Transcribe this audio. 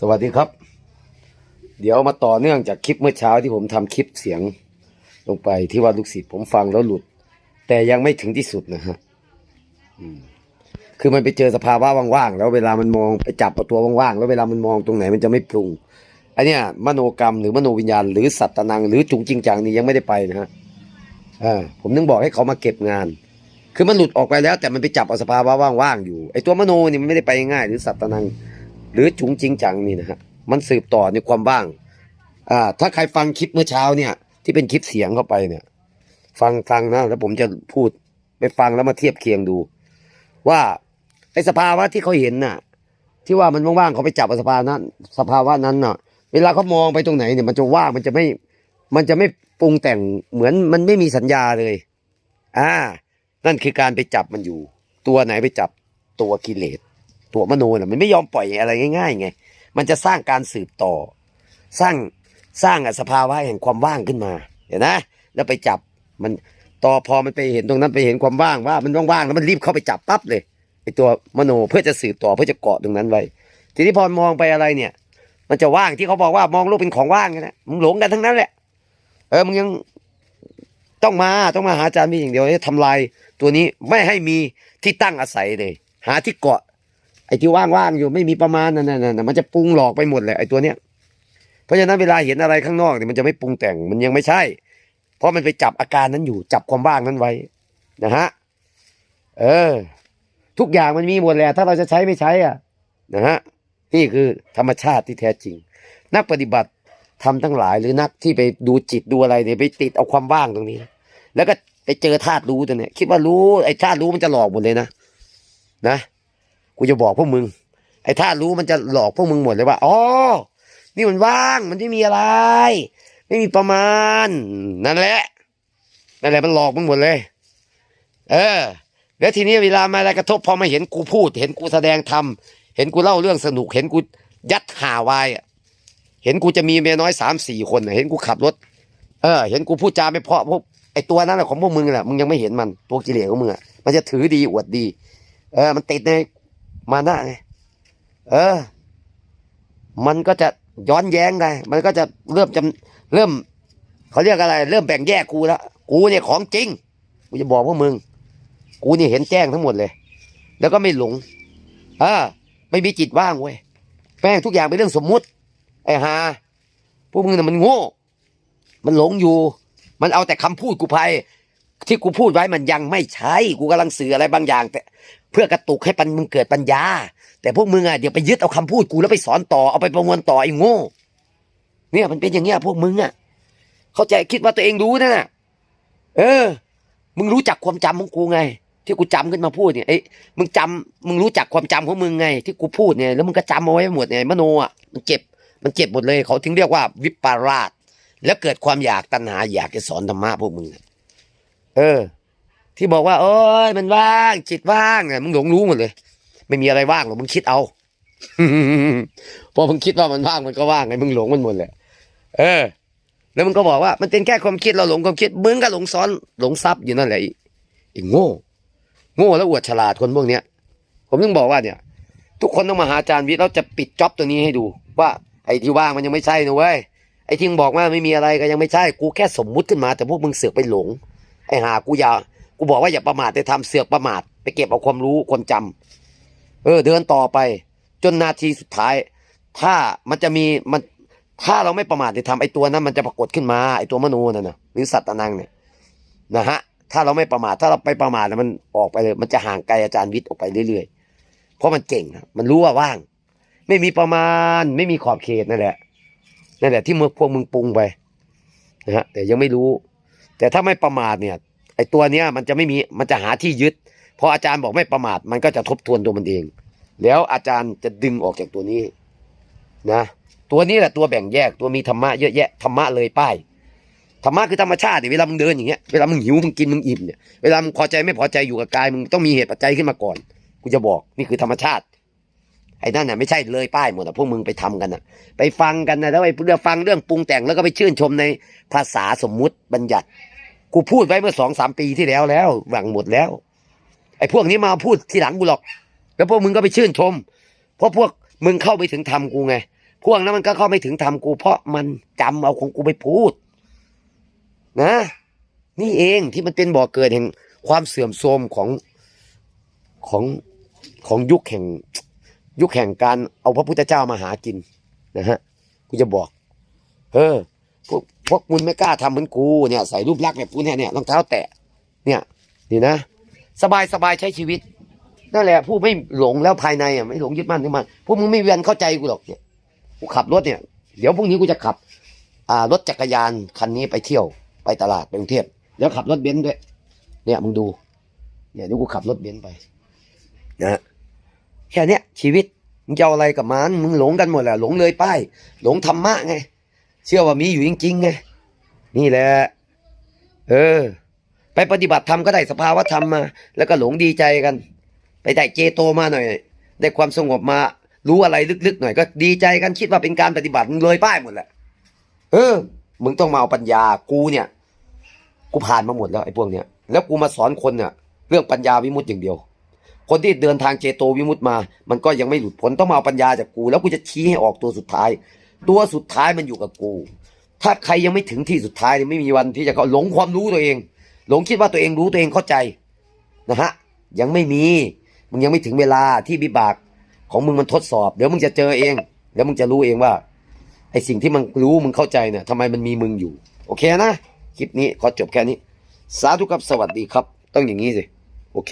สวัสดีครับ เดี๋ยวมาต่อเนื่องจากคลิปเมื่อเช้าที่ผมทำคลิปเสียงลงไปที่ว่าลูกศิษย์ผมฟังแล้วหลุด แต่ยังไม่ถึงที่สุดนะฮะคือมันไปเจอสภาวะว่างๆแล้วเวลามันมองไปจับตัวว่างๆแล้วเวลามันมองตรงไหนมันจะไม่ปรุงอันเนี้ยมโนกรรมหรือมโนวิญญาณหรือสัตตนัง หรือจุงจริงจังนี่ยังไม่ได้ไปนะฮะผมนึงบอกให้เขามาเก็บงาน คือมันหลุดออกไปแล้ว แต่มันไปจับเอาสภาวะว่างๆอยู่ไอ้ตัวมโนนี่มันไม่ได้ไปง่ายหรือสัตตนัง หรือจุงจริงจังนี่นะฮะมันสืบต่อในความว่างอ่าถ้าใครฟังคลิปเมื่อเช้าเนี่ย ที่เป็นคลิปเสียงเข้าไปเนี่ย ฟังฟังนะแล้วผมจะพูดไปฟังแล้วมาเทียบเคียงดู ว่าไอ้สภาวะที่เขาเห็นน่ะ ที่ว่ามันว่างๆเขาไปจับสภาวะนั้นสภาวะนั้นน่ะ เวลาเขามองไปตรงไหนเนี่ยมันจะว่างมันจะไม่ มันจะไม่ปรุงแต่งเหมือนมันไม่มีสัญญาเลยอ่านั่นคือการไปจับมันอยู่ ตัวไหนไปจับตัวกิเลส ตัวมโนน่ะมันไม่ยอมปล่อยอะไรง่ายๆไง มันจะสร้างการสืบต่อ สร้างสร้างอะสภาวะแห่งความว่างขึ้นมา เห็นนะ แล้วไปจับมันต่อพอมันไปเห็นตรงนั้นไปเห็นความว่างว่ามันว่างๆแล้วมันรีบเข้าไปจับปั๊บเลยไอตัวมโนเพื่อจะสืบต่อเพื่อจะเกาะตรงนั้นไว้ ทีนี้พอมองไปอะไรเนี่ย มันจะว่างที่เขาบอกว่ามองโลกเป็นของว่างกันนะมึงหลงกันทั้งนั้นแหละเออมึงยังต้องมาต้องมาหาอาจารย์มีอย่างเดียวให้ทำลายตัวนี้ไม่ให้มีที่ตั้งอาศัยเลย หาที่เกาะ ไอ้ที่ว่างๆอยู่ไม่มีประมาณนั่นน่ะมันจะปรุงหลอกไปหมดเลยไอ้ตัวเนี้ยเพราะฉะนั้นเวลาเห็นอะไรข้างนอกเนี่ยมันจะไม่ปรุงแต่งมันยังไม่ใช่ เพราะมันไปจับอาการนั้นอยู่จับความว่างนั้นไว้นะฮะเออ ทุกอย่างมันมีหมดแหละถ้าเราจะใช้ไม่ใช้อะนะฮะนี่คือธรรมชาติที่แท้จริง นักปฏิบัติทำทั้งหลายหรือนักที่ไปดูจิตดูอะไรเนี่ยไปติดเอาความว่างตรงนี้ แล้วก็ไปเจอธาตุรู้ตัวเนี้ยคิดว่ารู้ไอ้ธาตุรู้มันจะหลอกหมดเลยนะนะ กูจะบอกพวกมึง ไอ้ท่ารู้มันจะหลอกพวกมึงหมดเลยว่าอ๋อนี่มันว่างมันไม่มีอะไร ไม่มีประมาณ นั่นแหละนั่นแหละมันหลอกมึงหมดเลย เออแล้วทีนี้เวลามาอะไรกระทบพอมาเห็นกูพูด เห็นกูแสดงทำเห็นกูเล่าเรื่องสนุก เห็นกูยัดหาวายอะเห็นกูจะมีเมียน้อยสามสี่คนเห็นกูขับรถ เออ เห็นกูพูดจาไม่เพาะพวกไอ้ตัวนั้นแหละของพวกมึงแหละมึงยังไม่เห็นมันตัวกิเลสของมึงอะมันจะถือดีอวดดี เออ มันติดใน มานะไงเออ มันก็จะย้อนแย้งไงมันก็จะเริ่มจำเริ่มเขาเรียกอะไร เริ่มแบ่งแยกกูแล้วกูเนี่ยของจริงกูจะบอกพวกมึง กูเนี่ยเห็นแจ้งทั้งหมดเลย แล้วก็ไม่หลงเออไม่มีจิตว่างเว้ยแป้งทุกอย่างเป็นเรื่องสมมุติ ไอ้ฮาพวกมึงน่ะมันโง่ มันหลงอยู่ มันเอาแต่คำพูดกูไป ที่กูพูดไว้มันยังไม่ใช่กูกำลังสื่ออะไรบางอย่าง แต่เพื่อกระตุกให้ปันมึงเกิดปัญญา แต่พวกมึงอะเดี๋ยวไปยึดเอาคำพูดกูแล้วไปสอนต่อเอาไปประมวลต่อไอ้โง่ เนี่ยมันเป็นอย่างเงี้ยพวกมึงอะ เข้าใจคิดว่าตัวเองรู้นะน่ะ เออ มึงรู้จักความจำของกูไง ที่กูจำขึ้นมาพูดเนี่ยเอ้มึงจำมึงรู้จักความจำของมึงไง ที่กูพูดเนี่ยแล้วมึงก็จำเอาไว้หมดเนี่ยมโนอะมันเจ็บมันเจ็บหมดเลยเขาถึงเรียกว่าวิปาราสแล้วเกิดความอยากตัณหาอยากจะสอนธรรมะพวกมึง เออ ที่บอกว่าโอ้ยมันว่าง จิตว่างไงมึงหลงรู้หมดเลย ไม่มีอะไรว่างหรอกมึงคิดเอาพอมึงคิดว่ามันว่างมันก็ว่างไงมึงหลงมันหมดเลยเออ แล้วมึงก็บอกว่า มันเป็นแค่ความคิดเราหลงความคิดมึงก็หลงซ้อนหลงซับอยู่นั่นแหละอ้ไอ้โง่ โง่แล้วอวดฉลาดคนพวกเนี้ย ผมถึงบอกว่าเนี่ย ทุกคนต้องมาหาอาจารย์วิทย์เราจะปิดจ็อบตัวนี้ให้ดู ว่าไอ้ที่ว่างมันยังไม่ใช่นะเว้ยไอ้ที่มึงบอกว่าไม่มีอะไรก็ยังไม่ใช่กูแค่สมมุติขึ้นมาแต่พวกมึงเสือกไปหลง ไอ้หากูอย่ากูบอกว่าอย่าประมาทแต่ทำเสือกประมาทไปเก็บเอาความรู้ความจำเออ เดินต่อไป จนนาทีสุดท้าย ถ้ามันจะมีมัน ถ้าเราไม่ประมาทในทำไอ้ตัวนั้น มันจะปรากฏขึ้นมาไอ้ตัวมโนนั่นนะหรือสัตตนังเนี่ยนะฮะถ้าเราไม่ประมาทถ้าเราไปประมาทมันออกไปเลย มันจะห่างไกลอาจารย์วิทย์ออกไปเรื่อยๆ เพราะมันเก่งนะมันรู้ว่าว่าง ไม่มีประมาณ ไม่มีขอบเขตนั่นแหละนั่นแหละที่เมึงพวกมึงปรุงไปนะฮะแต่ยังไม่รู้ แต่ถ้าไม่ประมาทเนี่ย ไอ้ตัวเนี้ยมันจะไม่มีมันจะหาที่ยึดพออาจารย์บอกไม่ประมาทมันก็จะทบทวนตัวมันเอง แล้วอาจารย์จะดึงออกจากตัวนี้นะตัวนี้แหละตัวแบ่งแยกตัวมีธรรมะเยอะแยะธรรมะเลยป้ายธรรมะคือธรรมชาติเวลามึงเดินอย่างเงี้ยเวลามึงหิวมึงกินมึงอิ่มเนี่ยเวลามึงพอใจไม่พอใจอยู่กับกายมึงต้องมีเหตุปัจจัยขึ้นมาก่อนกูจะบอกนี่คือธรรมชาติไอ้นั่นน่ะไม่ใช่เลยป้ายหมดอะพวกมึงไปทำกันอะ ไปฟังกันนะแล้วไปเรื่องฟังเรื่องปรุงแต่งแล้วก็ไปชื่นชมในภาษาสมมุติบัญญัติ กูพูดไว้เมื่อสองสามปีที่แล้วแล้ว หวังหมดแล้ว ไอ้พวกนี้มาพูดทีหลังกูหรอก แล้วพวกมึงก็ไปชื่นชม เพราะพวกมึงเข้าไปถึงธรรมกูไง พวกนั้นมันก็เข้าไม่ถึงธรรมกู เพราะมันจำเอาของกูไปพูด นะ นี่เองที่มันเป็นบ่อเกิดแห่งความเสื่อมโทรมของของของยุคแห่งยุคแห่งการเอาพระพุทธเจ้ามาหากินนะฮะกูจะบอก เออ พวกพวกมึงไม่กล้าทำเหมือนกูเนี่ยใส่รูปลักษณ์แบบกูเนี่ยเนี่ยรองเท้าแตะ เนี่ยนี่นะ สบายสบายใช้ชีวิตนั่นแหละผู้ไม่หลงแล้วภายในอะไม่หลงยึดมั่นถือมันพวกมึงไม่เวียนเข้าใจกูหรอกเนี่ยกูขับรถเนี่ย เดี๋ยวพรุ่งนี้กูจะขับ อ่ารถจักรยานคันนี้ไปเที่ยวไปตลาดไปกรุงเทพแล้วขับรถเบนซ์ด้วย เนี่ยมึงดูเนี่ยเดี๋ยวกูขับรถเบนซ์ไปนะฮะแค่เนี้ยชีวิตมึงจะเอาอะไรกับมันมึงหลงกันหมดแหละหลงเลยป้ายหลงธรรมะไง เชื่อว่ามีอยู่จริงๆไงนี่แหละเออ ไปปฏิบัติธรรมก็ได้สภาวะธรรมมา แล้วก็หลงดีใจกัน ไปได้เจโตมาหน่อย ได้ความสงบมา รู้อะไรลึกๆหน่อยก็ดีใจกันคิดว่าเป็นการปฏิบัติมึงเลยป้ายหมดแหละเออ มึงต้องมาเอาปัญญากูเนี่ย กูผ่านมาหมดแล้วไอ้พวกเนี้ยแล้วกูมาสอนคนเนี่ยเรื่องปัญญาวิมุตติอย่างเดียว คนที่เดินทางเจโตวิมุตติมา มันก็ยังไม่หลุดพ้นต้องมาเอาปัญญาจากกู แล้วกูจะชี้ให้ออกตัวสุดท้าย ตัวสุดท้ายมันอยู่กับกู ถ้าใครยังไม่ถึงที่สุดท้ายเนี่ยไม่มีวันที่จะเขาหลงความรู้ตัวเอง หลงคิดว่าตัวเองรู้ตัวเองเข้าใจนะฮะยังไม่มีมึงยังไม่ถึงเวลาที่บิบากของมึงมันทดสอบ เดี๋ยวมึงจะเจอเองแล้วมึงจะรู้เองว่าไอสิ่งที่มันรู้มึงเข้าใจเนี่ยทำไมมันมีมึงอยู่ โอเคนะ คลิปนี้ขอจบแค่นี้ สาธุครับสวัสดีครับ ต้องอย่างนี้สิ โอเค